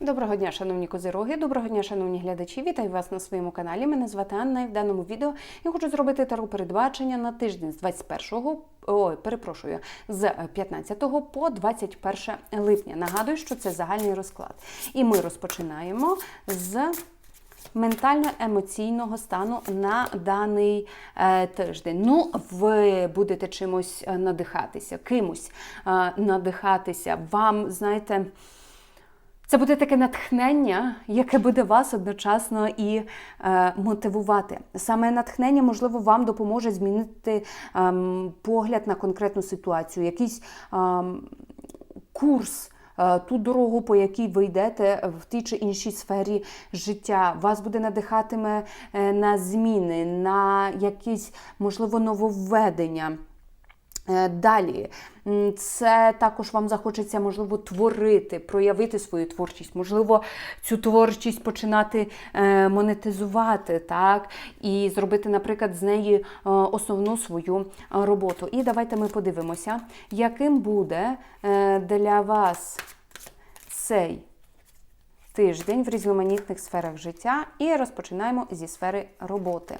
Доброго дня, шановні козироги, доброго дня, шановні глядачі. Вітаю вас на своєму каналі. Мене звати Анна. І в даному відео я хочу зробити таро передбачення на тиждень з 21, ой, перепрошую, з 15 по 21 липня. Нагадую, що це загальний розклад. І ми розпочинаємо з ментально-емоційного стану на даний е, тиждень. Ну, ви будете чимось е, надихатися, кимось е, надихатися. Вам, знаєте. Це буде таке натхнення, яке буде вас одночасно і е, мотивувати. Саме натхнення, можливо, вам допоможе змінити ем, погляд на конкретну ситуацію, якийсь ем, курс. е, Ту дорогу, по якій ви йдете в тій чи іншій сфері життя, вас буде надихатиме е, на зміни, на якісь, можливо, нововведення. Е, Далі, це також вам захочеться, можливо, творити, проявити свою творчість, можливо, цю творчість починати е, монетизувати, так, і зробити, наприклад, з неї е, основну свою роботу. І давайте ми подивимося, яким буде для вас цей тиждень в різноманітних сферах життя. І розпочинаємо зі сфери роботи.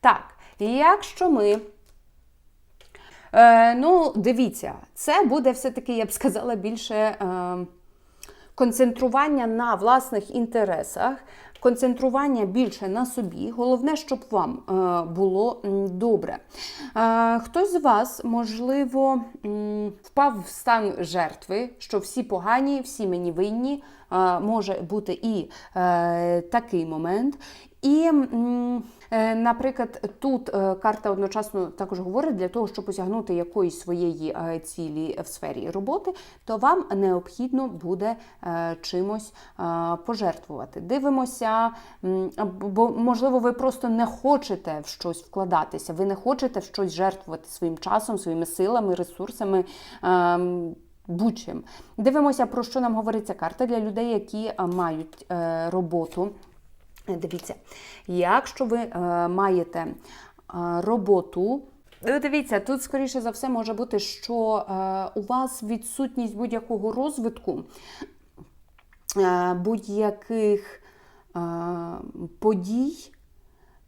Так, якщо ми. Е, ну, дивіться, це буде все-таки, я б сказала, більше е, концентрування на власних інтересах, концентрування більше на собі. Головне, щоб вам е, було добре. Е, хтось з вас, можливо, впав в стан жертви, що всі погані, всі мені винні. Е, може бути і такий момент. І, наприклад, тут карта одночасно також говорить для того, щоб осягнути якоїсь своєї цілі в сфері роботи, то вам необхідно буде чимось пожертвувати. Дивимося, м, бо можливо, ви просто не хочете в щось вкладатися, ви не хочете в щось жертвувати своїм часом, своїми силами, ресурсами. ем, Будь-чим. Дивимося, про що нам говориться карта для людей, які е, мають е, роботу. Е, Дивіться, якщо ви маєте роботу, дивіться, тут, скоріше за все, може бути, що у вас відсутність будь-якого розвитку, будь-яких подій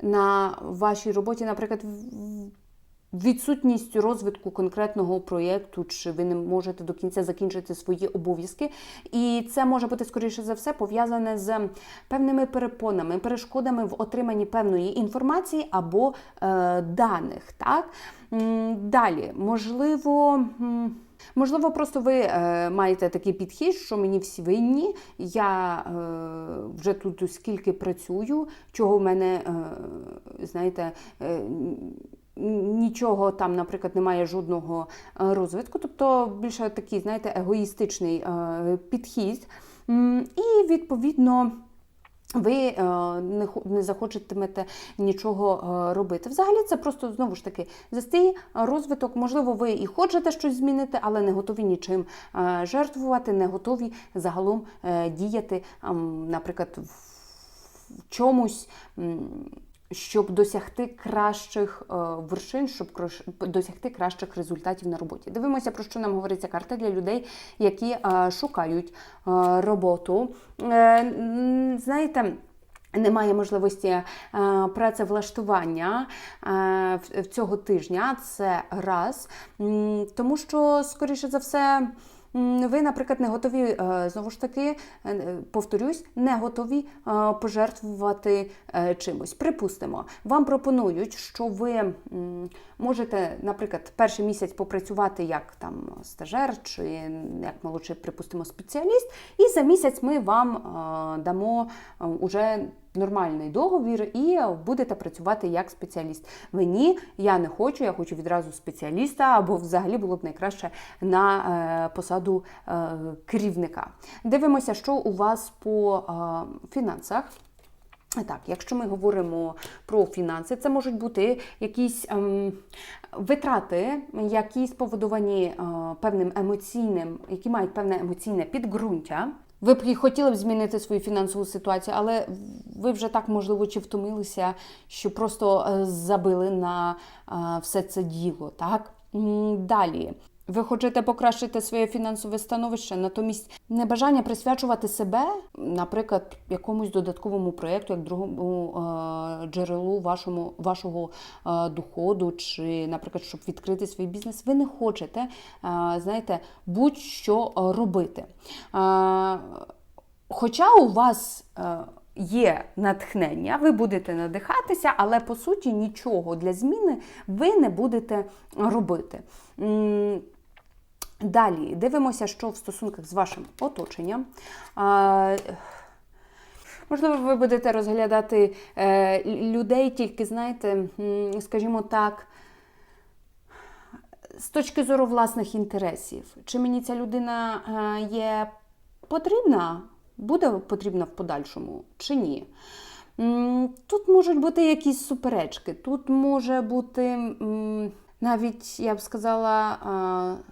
на вашій роботі, наприклад, в- відсутністю розвитку конкретного проєкту, чи ви не можете до кінця закінчити свої обов'язки. І це може бути, скоріше за все, пов'язане з певними перепонами, перешкодами в отриманні певної інформації або е, даних. Так? Далі, можливо. Можливо, просто ви е, маєте такий підхід, що мені всі винні, я е, вже тут скільки працюю, чого в мене, е, знаєте, е, нічого там, наприклад, немає жодного е, розвитку. Тобто більше такий, знаєте, егоїстичний е, підхід. І відповідно. Ви е, не, захочетимете нічого е, робити. Взагалі, це просто знову ж таки застій розвиток. Можливо, ви і хочете щось змінити, але не готові нічим е, жертвувати, не готові загалом діяти, наприклад, в чомусь. Щоб досягти кращих е, вершин, щоб досягти кращих результатів на роботі. Дивимося, про що нам говориться карта для людей, які е, шукають е, роботу. Знаєте, немає можливості працевлаштування в цього тижня. Це раз. Тому що, скоріше за все. Ви, наприклад, не готові е, знову ж таки, е, повторюсь, не готові е, пожертвувати е, чимось. Припустимо, вам пропонують, що ви можете, наприклад, перший місяць попрацювати як там стажер чи як молодший, припустимо, спеціаліст, і за місяць ми вам е, дамо е, уже нормальний договір і будете працювати як спеціаліст. Ви ні, я не хочу, я хочу відразу спеціаліста, або взагалі було б найкраще на е, посаду е, керівника. Дивимося, що у вас по е, фінансах. Так, якщо ми говоримо про фінанси, це можуть бути якісь ем, витрати, які споводовані е, певним емоційним, які мають певне емоційне підґрунтя. Ви б і хотіли б змінити свою фінансову ситуацію, але ви вже так, можливо, чи втомилися, що просто е, забили на е, все це діло. Так? Далі. Ви хочете покращити своє фінансове становище, натомість небажання присвячувати себе, наприклад, якомусь додатковому проєкту, як другому е, джерелу вашому, вашого е, доходу, чи, наприклад, щоб відкрити свій бізнес, ви не хочете, е, знаєте, будь-що е, робити. Е, Хоча у вас е, є натхнення, ви будете надихатися, але по суті нічого для зміни ви не будете робити. Далі дивимося, що в стосунках з вашим оточенням. Можливо, ви будете розглядати е, людей тільки, знаєте, скажімо так, з точки зору власних інтересів. Чи мені ця людина е, є потрібна, буде потрібна в подальшому, чи ні? Тут можуть бути якісь суперечки, тут може бути навіть, я б сказала,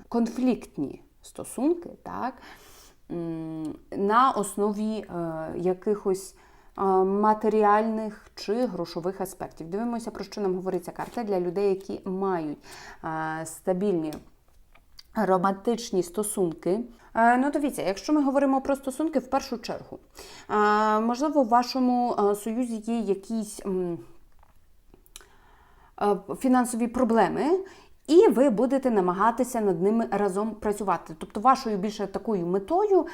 конфліктні стосунки, так? На основі е, якихось матеріальних чи грошових аспектів. Дивимося, про що нам говориться карта для людей, які мають стабільні романтичні стосунки. Е, Ну, дивіться, якщо ми говоримо про стосунки, в першу чергу, е, можливо, в вашому е, союзі є якісь фінансові проблеми. І ви будете намагатися над ними разом працювати. Тобто, вашою більше такою метою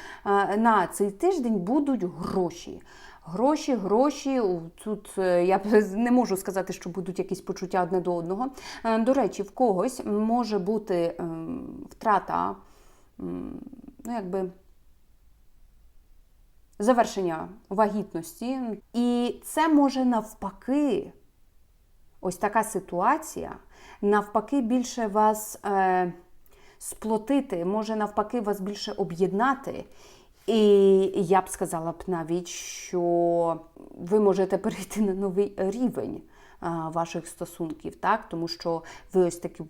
на цей тиждень будуть гроші. Гроші, гроші. Тут е, я не можу сказати, що будуть якісь почуття одне до одного. Е, До речі, в когось може бути ем, втрата, ну якби завершення вагітності. І це може навпаки, ось така ситуація, навпаки, більше вас е, сплотити, може навпаки вас більше об'єднати. І я б сказала б навіть, що ви можете перейти на новий рівень ваших стосунків, так? тому що ви ось таки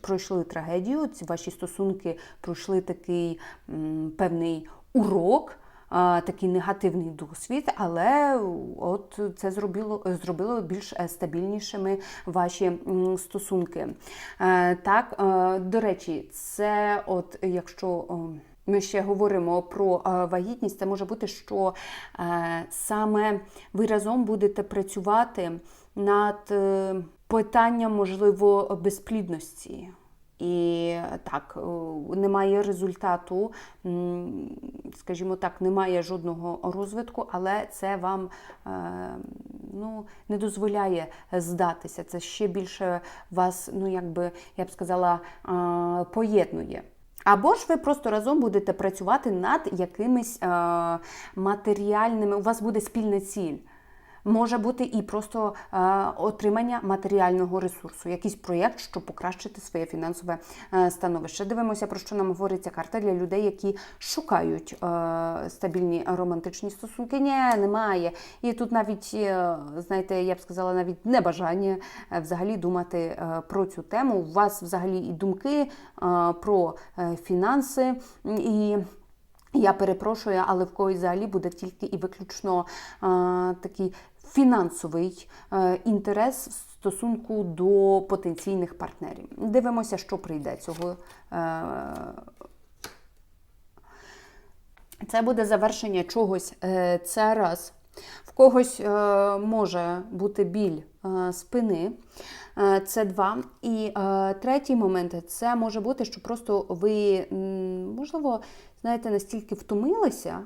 пройшли трагедію, ці ваші стосунки пройшли такий м, певний урок. Такий негативний досвід, але от це зробило, зробило більш е, стабільнішими ваші стосунки. Е, Так, е, до речі, це от якщо о, ми ще говоримо про е, вагітність, це може бути, що е, саме ви разом будете працювати над е, питанням, можливо, безплідності. І так, немає результату, скажімо так, немає жодного розвитку, але це вам ну, не дозволяє здатися. Це ще більше вас, ну якби я б сказала, поєднує. Або ж ви просто разом будете працювати над якимись е, матеріальними, у вас буде спільна ціль. Може бути і просто е, отримання матеріального ресурсу, якийсь проєкт, щоб покращити своє фінансове е, становище. Дивимося, про що нам говориться карта для людей, які шукають е, стабільні романтичні стосунки. Ні, немає. І тут навіть, знаєте, я б сказала, навіть небажання взагалі думати про цю тему. У вас взагалі і думки про фінанси і. Я перепрошую, але в когось взагалі буде тільки і виключно е, такий фінансовий е, інтерес в стосунку до потенційних партнерів. Дивимося, що прийде цього. Е, це буде завершення чогось. Е, це раз. В когось може бути біль спини. Це два. І третій момент це може бути, що просто ви, можливо, знаєте, настільки втомилися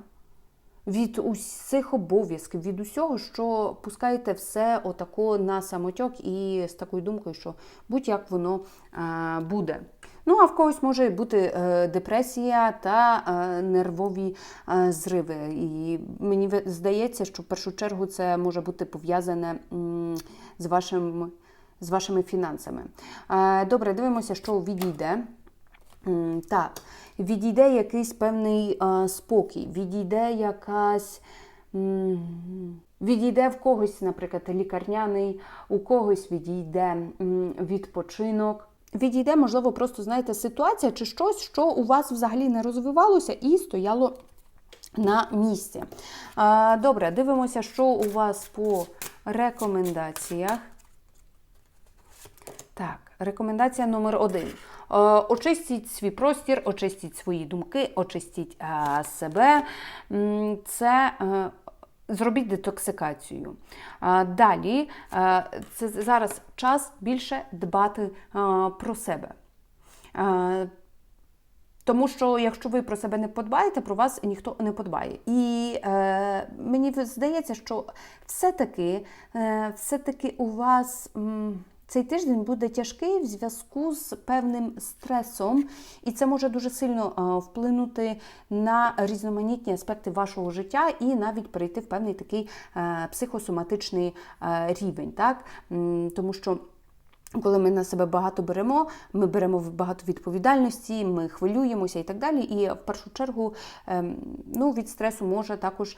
від усіх обов'язків, від усього, що пускаєте все отако на самотьок і з такою думкою, що будь-як воно е, буде. Ну, а в когось може бути е, депресія та е, нервові зриви. І мені здається, що в першу чергу це може бути пов'язане з вашим з вашими фінансами. Добре, дивимося, що відійде. Так, відійде якийсь певний е, спокій, відійде якась. Відійде в когось, наприклад, лікарняний, у когось відійде відпочинок. Відійде, можливо, просто знаєте, ситуація чи щось, що у вас взагалі не розвивалося і стояло на місці. Добре, дивимося, що у вас по рекомендаціях. Так, рекомендація номер один. Очистіть свій простір, очистіть свої думки, очистіть е, себе. Це е, зробіть детоксикацію. Далі е, це зараз час більше дбати е, про себе. Е, Тому що якщо ви про себе не подбаєте, про вас ніхто не подбає. І е, мені здається, що все-таки, е, все-таки у вас. м, цей тиждень буде тяжкий в зв'язку з певним стресом, і це може дуже сильно е, вплинути на різноманітні аспекти вашого життя і навіть перейти в певний такий е, психосоматичний е, рівень. Так? Тому що коли ми на себе багато беремо, ми беремо багато відповідальності, ми хвилюємося і так далі. І в першу чергу ем, ну, від стресу може також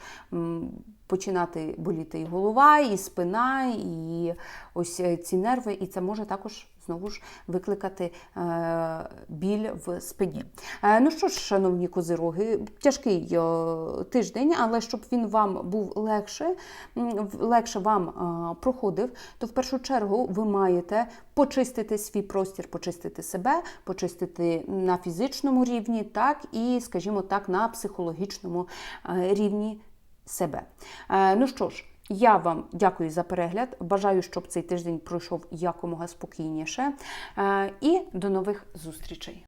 починати боліти і голова, і спина, і ось е, ці нерви, і це може також. Знову ж викликати е, біль в спині. Е, ну що ж, шановні козироги, тяжкий е, тиждень, але щоб він вам був легше, легше вам проходив, то в першу чергу ви маєте почистити свій простір, почистити себе, почистити на фізичному рівні, так і, скажімо так, на психологічному рівні себе. Ну що ж. Я вам дякую за перегляд. Бажаю, щоб цей тиждень пройшов якомога спокійніше. Е, І до нових зустрічей.